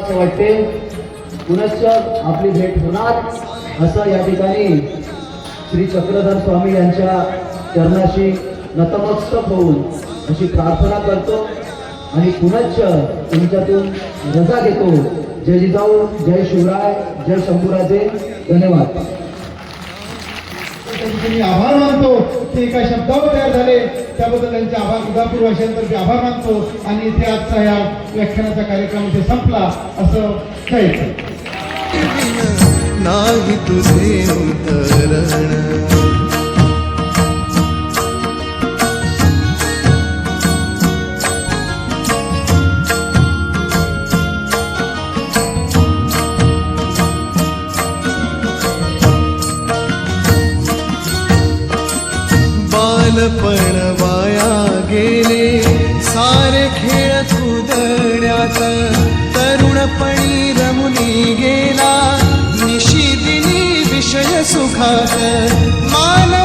असं वाटते. पुनश्च आपली भेट होणार असं या ठिकाणी श्री चक्रधर स्वामी यांच्या चरणाशी नतमस्तक होऊन अशी प्रार्थना करतो. आणि पुनश्च तुमच्यातून रजा घेतो. जय जिजाऊ जय शिवराय जय शंभूराजे. धन्यवाद. आभार ते एका शब्दावर तयार झाले त्याबद्दल त्यांचे आभार उदापूर वाशियांतर्फे आभार मानतो. आणि इथे आजचा या व्याख्यानाचा कार्यक्रम इथे संपला. असं कळतं नाही तुझे उतरण. बालपण वाया गेले सारे खेळ कुदण्यात तरुणपणी रमुनी गेला. निशिदिनी विषय सुखात जन्म